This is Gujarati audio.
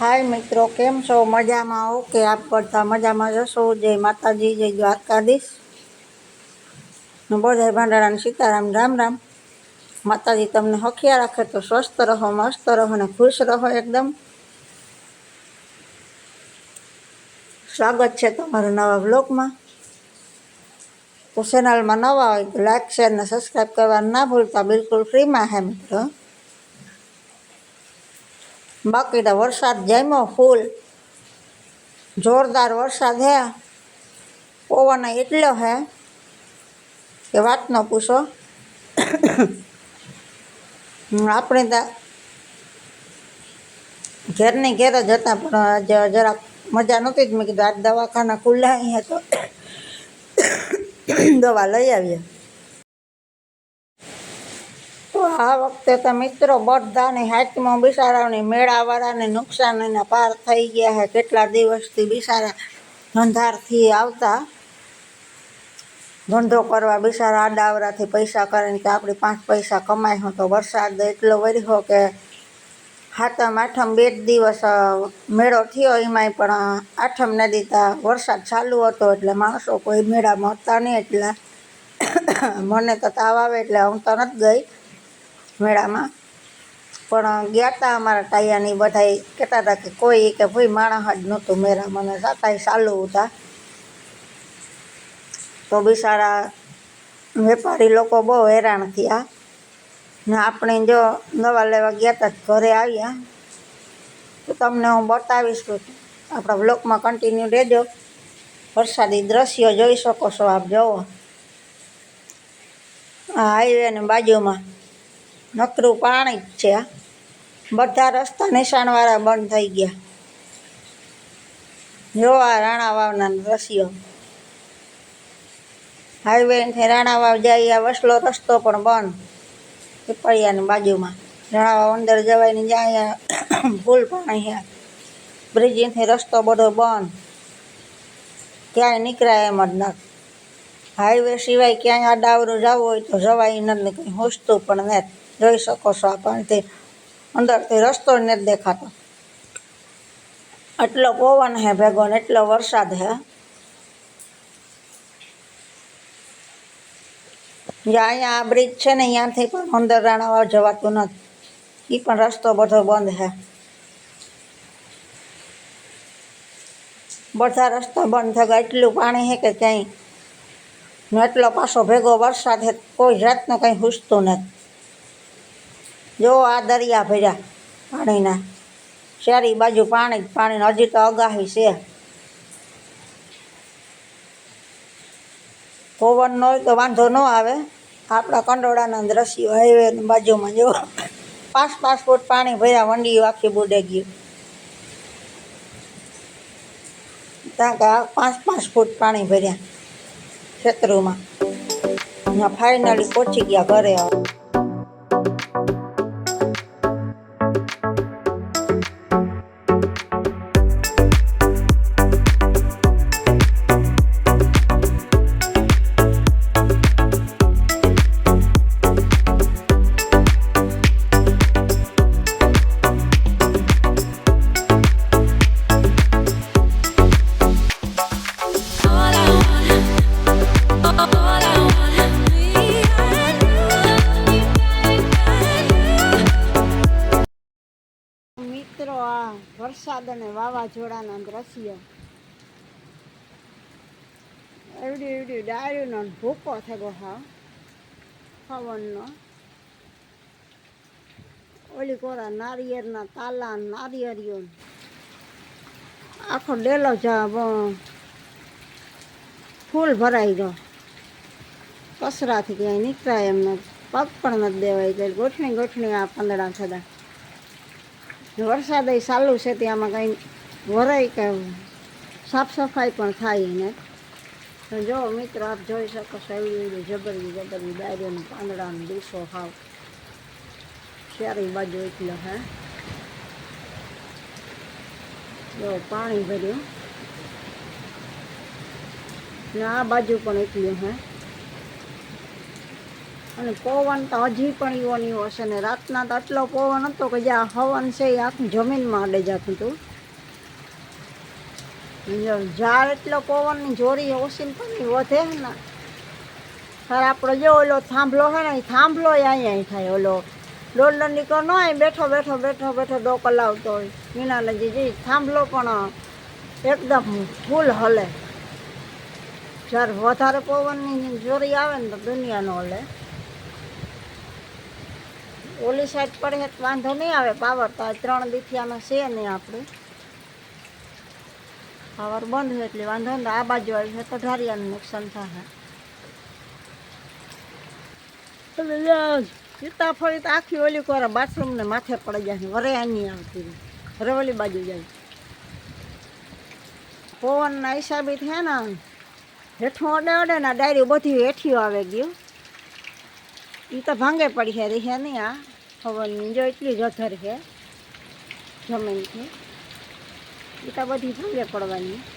હાય મિત્રો, કેમ છો? મજામાં? ઓકે, આપ કરતા મજામાં જશો જય માતાજી, જય દ્વારકાધીશ. બધા ભાંડારાને સીતારામ, રામ રામ. માતાજી તમને હખિયા રાખે તો સ્વસ્થ રહો, મસ્ત રહો અને ખુશ રહો એકદમ. સ્વાગત છે તમારા નવા બ્લોગમાં તો ચેનલમાં નવા હોય તો લાઈક શેર ને સબસ્ક્રાઈબ કરવાનું ના ભૂલતા. બિલકુલ ફ્રીમાં હે મિત્રો. બાકી તો વરસાદ જામ્યો, ફૂલ જોરદાર વરસાદ હે. પવન એટલો હે કે વાત ન પૂછો. આપણે તો ઘેરની ઘેર જ હતા, પણ જરાક મજા નહોતી જ મેં કીધું, આજ દવાખાના ખુલ્લા હે તો દવા લઈ આવીએ તો આ વખતે તો મિત્રો બધાને હાથમાં બિચારાઓને મેળાવાળાને નુકસાન પાર થઈ ગયા છે. કેટલા દિવસથી બિસારા ધંધારથી આવતા? ધંધો કરવા બિસારા આડાવરાથી પૈસા કરીને કે આપણે પાંચ પૈસા કમાઈ હો તો વરસાદ એટલો વર્યો કે હાથમ આઠમ બે જ દિવસ મેળો થયો એમાંય પણ આઠમ ન દીતા વરસાદ ચાલુ હતો એટલે માણસો કોઈ મેળામાં હતા નહીં એટલે મને તો તાવ આવે એટલે હું તો નથી ગઈ. મેળામાં. પણ ગયા હતા અમારા ટાયાની બધા કહેતા હતા કે કોઈ કે ભાઈ માણસ જ નહોતું મેળા મને સાતાય ચાલુ હતા. તો બિચારા વેપારી લોકો બહુ હેરાન થયા. ને આપણે જો નવા લેવા ગયા હતા ઘરે આવ્યા. તો તમને હું બતાવીશ આપણા બ્લોકમાં કન્ટિન્યુ રહેજો. વરસાદી દ્રશ્યો જોઈ શકો છો આપ જુઓ આ હાઈવેની બાજુમાં નકરું પાણી જ છે. બધા રસ્તા નિશાનવાળા બંધ થઈ ગયા. જોવા રાણા વાવના દ્રશ્યો. હાઈવેથી રાણા વાવ જાય, આ વસલો રસ્તો પણ બંધ. પીપળિયાની બાજુમાં. રાણા વાવ અંદર જવાય ને જાય ફૂલ પાણી છે બ્રિજથી રસ્તો બધો બંધ. ક્યાંય નીકળાય એમ જ નથી. હાઈવે સિવાય ક્યાંય આ ડાવરું જવું હોય તો જવાય નથી કંઈ હોસતું પણ નથી. જોઈ શકો છો આપણથી પાણીથી અંદરથી રસ્તો નથી દેખાતો. એટલો પવન હે ભેગો ને એટલો વરસાદ હે. જે અહીંયા આ બ્રિજ છે ને અહીંયાથી પણ અંદર રાણાવાવ જવાતું નથી. એ પણ રસ્તો બધો બંધ હે. બધા રસ્તા બંધ થઈ ગયા. એટલું પાણી છે કે ક્યાંય એટલો પાછો ભેગો વરસાદ છે કોઈ જાતનું કંઈ હુસતું નથી. જો આ દરિયા ભર્યા પાણીના. શેરી બાજુ પાણી પાણી હજી તો અગાહી છે. પવન ન હોય તો વાંધો ન આવે. આપણા કંડોળાના દ્રશ્યો હાઈવે બાજુમાં જો. પાંચ પાંચ ફૂટ પાણી ભર્યા વંડીઓ આખી બુડે ગયું. ત્યાં કે પાંચ પાંચ ફૂટ પાણી ભર્યા ખેતરોમાં. ફાઇનલી પહોંચી ગયા ઘરે હવે. વરસાદ અને વાવાઝોડાના દ્રશ્ય. એવડી એવડી ડાળીનો ભૂકો થયો હા પવનનો ઓલી કોરા નારિયેળના તાલા નારિયેળીઓ આખો ડેલો ફૂલ ભરાઈ ગયો. કસરાથી ક્યાંય નીકળાય એમને પગ પણ નથી દેવાય ગોઠણી ગોઠણી આ પાંદડા થતા. વરસાદ ચાલુ છે, ત્યાંમાં કંઈ વરાય કે સાફ સફાઈ પણ થાય ને. તો જો મિત્રો, આપ જોઈ શકો છો એવી એવી જબરવી જબરવી ડાયરીઓનું પાંદડાનું દિવસો હાવ. ચારેય બાજુ એટલે હે. જો પાણી ભર્યું. ને આ બાજુ પણ એટલું હે. અને પવન તો હજી પણ એવો નહીં હશે ને રાતના તો એટલો પવન હતો કે જ્યાં હવન છે એ આખું જમીનમાં અડે જતું હતું. ઝાડ એટલો પવનની જોરી ઓછી પણ વધે ને. સર આપણો જો ઓલો થાંભલો હે ને, એ થાંભલો અહીંયા થાય ઓલો. દોડ નીકળો ન હોય, બેઠો બેઠો બેઠો બેઠો ડોકો લાવતો હોય. મીના નજી જઈ થાંભલો પણ એકદમ ફૂલ હલે. જ્યારે વધારે પવનની જોરી આવે ને તો દુનિયાનો હલે. ઓલી સાઈડ પડે તો વાંધો નહીં આવે, પાવર તો ત્રણ દીથિયાનો છે નહીં આપણે. પાવર બંધ છે એટલે વાંધો નહીં, આ બાજુ આવી છે તો ઢારિયાનું નુકસાન એટલે સીતાફળી તો આખી ઓલી કોરા બાથરૂમને માથે પડી જાય વરે આની આવતી રવલી બાજુ જાય. પવનના હિસાબે થયા ને હેઠું અડે અડે ને ડાયરી બધી હેઠીઓ આવે ગયું. એ તો ભાંગે પડી છે, રહી નહીં આ. પવનની જો એટલી જથર છે, જમીનથી. એ તો બધી ભાંગે પડવાની.